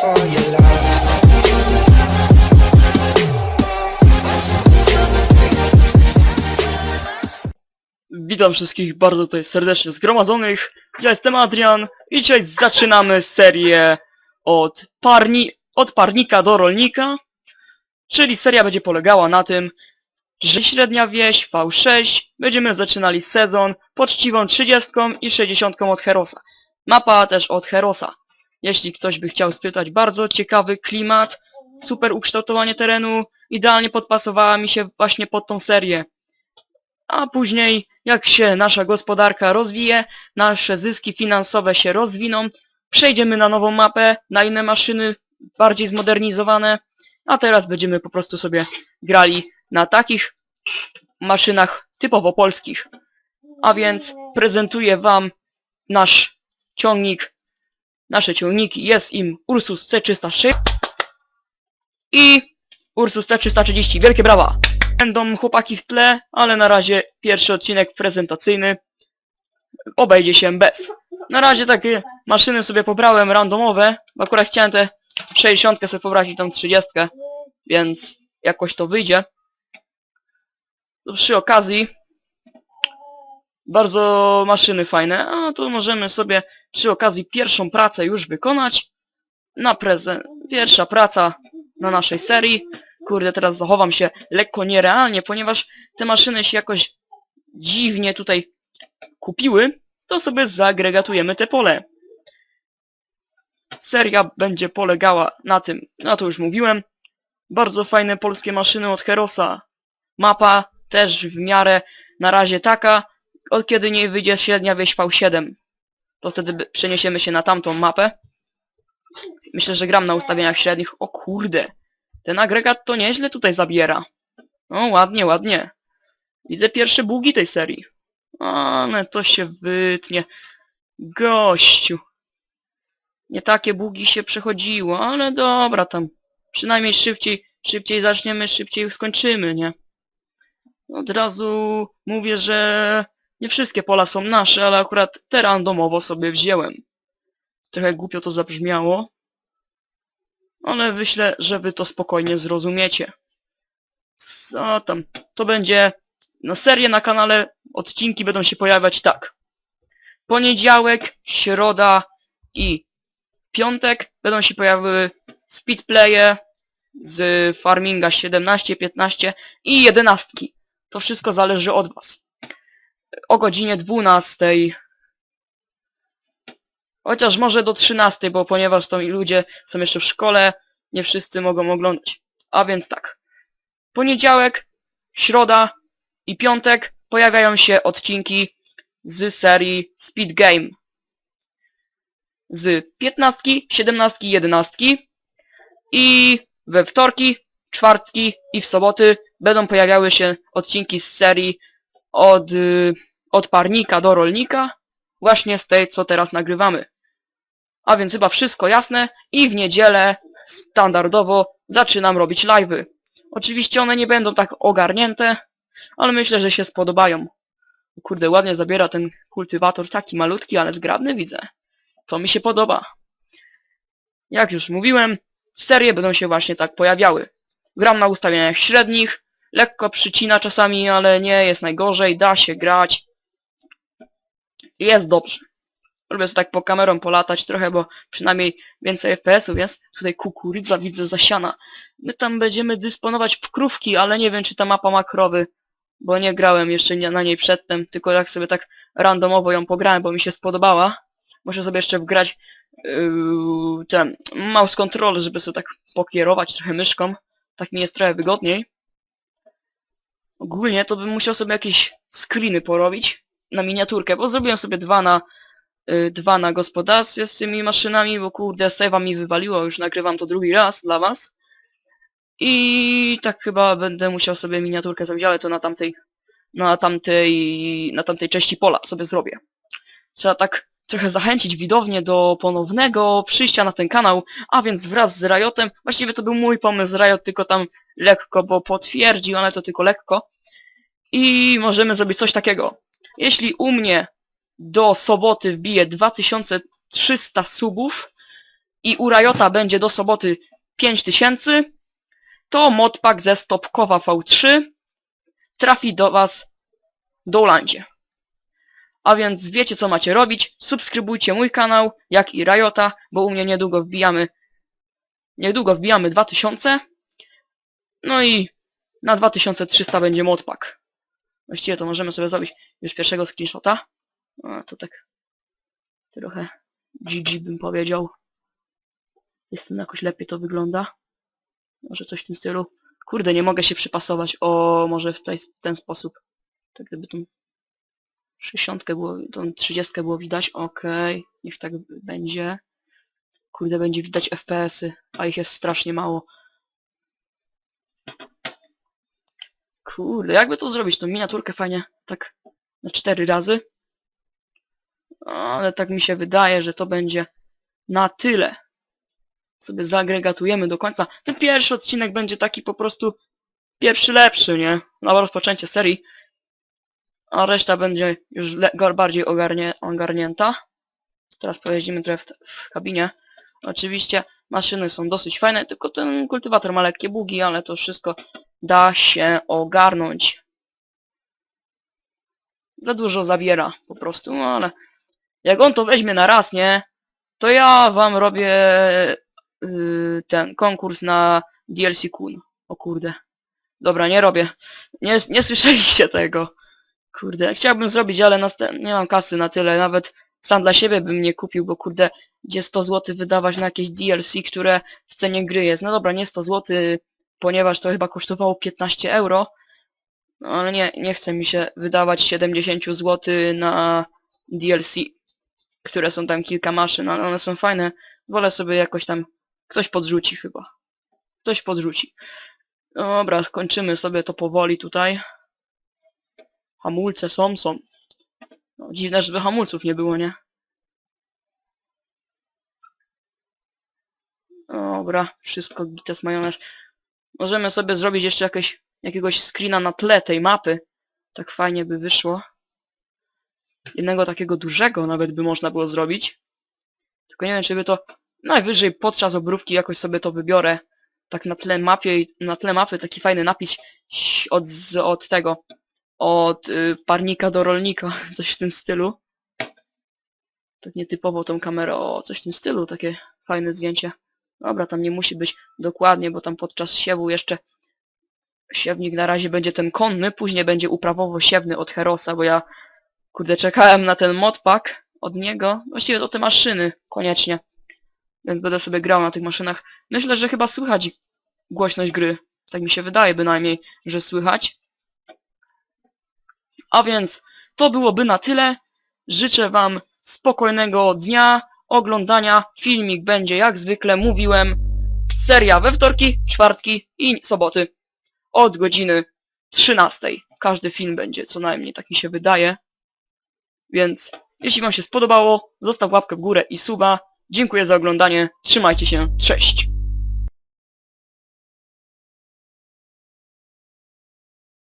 for your love. Witam wszystkich bardzo tutaj serdecznie zgromadzonych. Ja jestem Adrian i dzisiaj zaczynamy serię od, parni od parnika do rolnika. Czyli seria będzie polegała na tym, że średnia wieś V6 będziemy zaczynali sezon poczciwą 30 i 60 od Herosa. Mapa też od Herosa. Jeśli ktoś by chciał spytać, bardzo ciekawy klimat, super ukształtowanie terenu, idealnie podpasowała mi się właśnie pod tą serię. A później, jak się nasza gospodarka rozwije, nasze zyski finansowe się rozwiną, przejdziemy na nową mapę, na inne maszyny, bardziej zmodernizowane, a teraz będziemy po prostu sobie grali na takich maszynach typowo polskich. A więc prezentuję Wam nasz ciągnik, nasze ciągniki, jest im Ursus C306 i Ursus C330. Wielkie brawa! Będą chłopaki w tle, ale na razie pierwszy odcinek prezentacyjny obejdzie się bez. Na razie takie maszyny sobie pobrałem randomowe, bo akurat chciałem te 60 sobie pobrać i tą 30, więc jakoś to wyjdzie. To przy okazji bardzo maszyny fajne, a tu możemy sobie przy okazji pierwszą pracę już wykonać. Na prezent. Pierwsza praca na naszej serii. Kurde, teraz zachowam się lekko nierealnie, ponieważ te maszyny się jakoś dziwnie tutaj kupiły, to sobie zaagregatujemy te pole. Seria będzie polegała na tym, no to już mówiłem, bardzo fajne polskie maszyny od Herosa. Mapa też w miarę na razie taka, od kiedy nie wyjdzie średnia wieś V7. To wtedy przeniesiemy się na tamtą mapę. Myślę, że gram na ustawieniach średnich. O kurde, ten agregat to nieźle tutaj zabiera. O, ładnie, ładnie. Widzę pierwsze bugi tej serii. Ale to się wytnie. Gościu. Nie takie bugi się przechodziło, ale dobra tam. Przynajmniej szybciej, szybciej zaczniemy, szybciej skończymy, nie? Od razu mówię, że nie wszystkie pola są nasze, ale akurat te randomowo sobie wziąłem. Trochę głupio to zabrzmiało, ale myślę, że wy to spokojnie zrozumiecie. Co tam? To będzie na serię na kanale, odcinki będą się pojawiać tak. Poniedziałek, środa i piątek będą się pojawiły speedplaye z farminga 17, 15 i 11. To wszystko zależy od was. O godzinie 12. Chociaż może do 13, bo ponieważ to ludzie są jeszcze w szkole, nie wszyscy mogą oglądać. A więc tak. Poniedziałek, środa i piątek pojawiają się odcinki z serii Speed Game. Z 15, 17, 11 i we wtorki, czwartki i w soboty będą pojawiały się odcinki z serii od, y, od parnika do rolnika, właśnie z tej, co teraz nagrywamy. A więc chyba wszystko jasne i w niedzielę standardowo zaczynam robić live'y. Oczywiście one nie będą tak ogarnięte, ale myślę, że się spodobają. Kurde, ładnie zabiera ten kultywator, taki malutki, ale zgrabny widzę. To mi się podoba. Jak już mówiłem, serie będą się właśnie tak pojawiały. Gram na ustawieniach średnich, lekko przycina czasami, ale nie jest najgorzej, da się grać. Jest dobrze. Lubię sobie tak po kamerą polatać trochę, bo przynajmniej więcej FPS-ów jest. Tutaj kukurydza widzę zasiana. My tam będziemy dysponować krówki, ale nie wiem czy ta mapa ma krowy, bo nie grałem jeszcze na niej przedtem, tylko jak sobie tak randomowo ją pograłem, bo mi się spodobała. Muszę sobie jeszcze wgrać yy, ten mouse control, żeby sobie tak pokierować trochę myszką. Tak mi jest trochę wygodniej. Ogólnie to bym musiał sobie jakieś screeny porobić na miniaturkę, bo zrobiłem sobie dwa na y, dwa na gospodarstwie z tymi maszynami, bo kurde save'a mi wywaliło, już nagrywam to drugi raz dla was. I tak chyba będę musiał sobie miniaturkę zrobić, ale to na tamtej na tamtej na tamtej części pola sobie zrobię. Trzeba tak trochę zachęcić widownię do ponownego przyjścia na ten kanał, a więc wraz z Riotem, właściwie to był mój pomysł, Riot tylko tam lekko, bo potwierdził, ale to tylko lekko. I możemy zrobić coś takiego. Jeśli u mnie do soboty wbije 2300 subów, i u Riota będzie do soboty 5000, to modpack ze Stopkowa V3 trafi do Was do Ulandzie. A więc wiecie co macie robić, subskrybujcie mój kanał, jak i Riota, bo u mnie niedługo wbijamy niedługo wbijamy 2000, no i na 2300 będzie modpack. Właściwie to możemy sobie zrobić już pierwszego screenshota. A, to tak trochę GG bym powiedział. Jestem jakoś lepiej to wygląda. Może coś w tym stylu. Kurde, nie mogę się przypasować. O, może w ten sposób. Tak gdyby tą 60 było, tą 30 było widać. Okej, niech tak będzie. Kurde, będzie widać FPS-y, a ich jest strasznie mało. Kurde, jakby to zrobić? Tą miniaturkę fajnie tak na cztery razy. Ale tak mi się wydaje, że to będzie na tyle. Sobie zaagregatujemy do końca. Ten pierwszy odcinek będzie taki po prostu pierwszy lepszy, nie? Na rozpoczęcie serii. A reszta będzie już bardziej ogarnie, ogarnięta. Teraz pojeździmy trochę w, w kabinie. Oczywiście maszyny są dosyć fajne, tylko ten kultywator ma lekkie bugi, ale to wszystko da się ogarnąć. Za dużo zabiera po prostu, no ale jak on to weźmie na raz, nie? To ja wam robię yy, ten konkurs na DLC Kun. O kurde. Dobra, nie robię. Nie, nie słyszeliście tego. Kurde, chciałbym zrobić, ale nie mam kasy na tyle. Nawet sam dla siebie bym nie kupił, bo kurde, gdzie 100 zł wydawać na jakieś DLC, które w cenie gry jest. No dobra, nie 100 zł, ponieważ to chyba kosztowało 15 euro. No ale nie, nie chce mi się wydawać 70 zł na DLC, które są tam kilka maszyn, ale one są fajne. Wolę sobie jakoś tam... Ktoś podrzuci chyba. Ktoś podrzuci. Dobra, skończymy sobie to powoli tutaj. Hamulce są, są. No, dziwne, żeby hamulców nie było, nie? Dobra, wszystko gites majonez. Możemy sobie zrobić jeszcze jakieś, jakiegoś screena na tle tej mapy. Tak fajnie by wyszło. Jednego takiego dużego nawet by można było zrobić. Tylko nie wiem, czy by to najwyżej podczas obróbki jakoś sobie to wybiorę. Tak na tle mapie, na tle mapy taki fajny napis od, od tego, od y, parnika do rolnika, coś w tym stylu. Tak nietypowo tą kamerę, o coś w tym stylu, takie fajne zdjęcie. Dobra, tam nie musi być dokładnie, bo tam podczas siewu jeszcze siewnik na razie będzie ten konny, później będzie uprawowo-siewny od Herosa, bo ja kurde czekałem na ten modpack od niego, właściwie do te maszyny koniecznie. Więc będę sobie grał na tych maszynach. Myślę, że chyba słychać głośność gry. Tak mi się wydaje bynajmniej, że słychać. A więc to byłoby na tyle. Życzę Wam spokojnego dnia, oglądania. Filmik będzie jak zwykle mówiłem. Seria we wtorki, czwartki i soboty. Od godziny 13. Każdy film będzie co najmniej, tak mi się wydaje. Więc jeśli Wam się spodobało, zostaw łapkę w górę i suba. Dziękuję za oglądanie. Trzymajcie się. Cześć.